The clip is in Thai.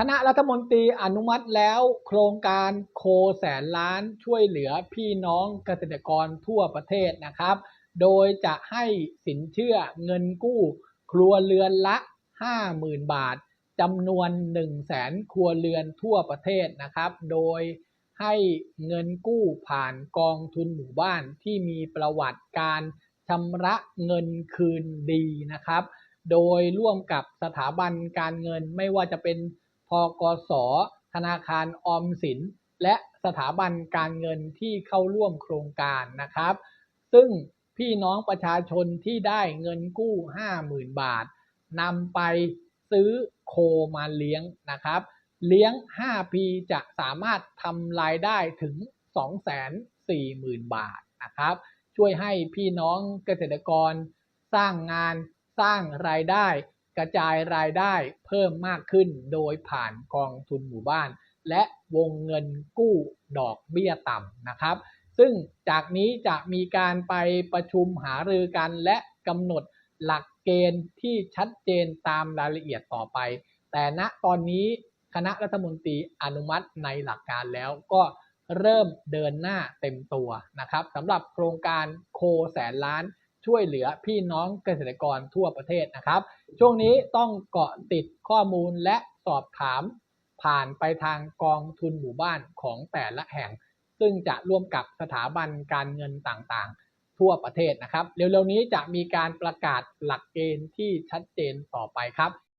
คณะรัฐมนตรีอนุมัติแล้วโครงการโคแสนล้านช่วยเหลือพี่น้องเกษตรกรทั่วประเทศนะครับ โดยจะให้สินเชื่อเงินกู้ ครัวเรือนละ 50,000 บาทจำนวน 1 0 0 0 0แสนครัวเรือนทั่วประเทศนะครับ โดยให้เงินกู้ผ่านกองทุนหมู่บ้านที่มีประวัติการชำระเงินคืนดีนะครับ โดยร่วมกับสถาบันการเงินไม่ว่าจะเป็น พกส ธนาคารออมสิน และสถาบันการเงินที่เข้าร่วมโครงการนะครับ ซึ่งพี่น้องประชาชนที่ได้เงินกู้ 50,000 บาทนำไปซื้อโคมาเลี้ยงนะครับ เลี้ยง 5 ปีจะสามารถทำรายได้ถึง 240,000 บาทนะครับ ช่วยให้พี่น้องเกษตรกรสร้างงานสร้างรายได้ กระจายรายได้เพิ่มมากขึ้นโดยผ่านกองทุนหมู่บ้าน และวงเงินกู้ดอกเบี้ยต่ำนะครับ ซึ่งจากนี้จะมีการไปประชุมหารือกันและกำหนดหลักเกณฑ์ที่ชัดเจนตามรายละเอียดต่อไป แต่ณตอนนี้คณะรัฐมนตรีอนุมัติในหลักการแล้วก็เริ่มเดินหน้าเต็มตัวนะครับสำหรับโครงการโคแสนล้าน ช่วยเหลือพี่น้องเกษตรกรทั่วประเทศนะครับ ช่วงนี้ต้องเกาะติดข้อมูลและสอบถาม ผ่านไปทางกองทุนหมู่บ้านของแต่ละแห่ง ซึ่งจะร่วมกับสถาบันการเงินต่างๆ ทั่วประเทศนะครับ เร็วๆนี้จะมีการประกาศหลักเกณฑ์ที่ชัดเจนต่อไปครับ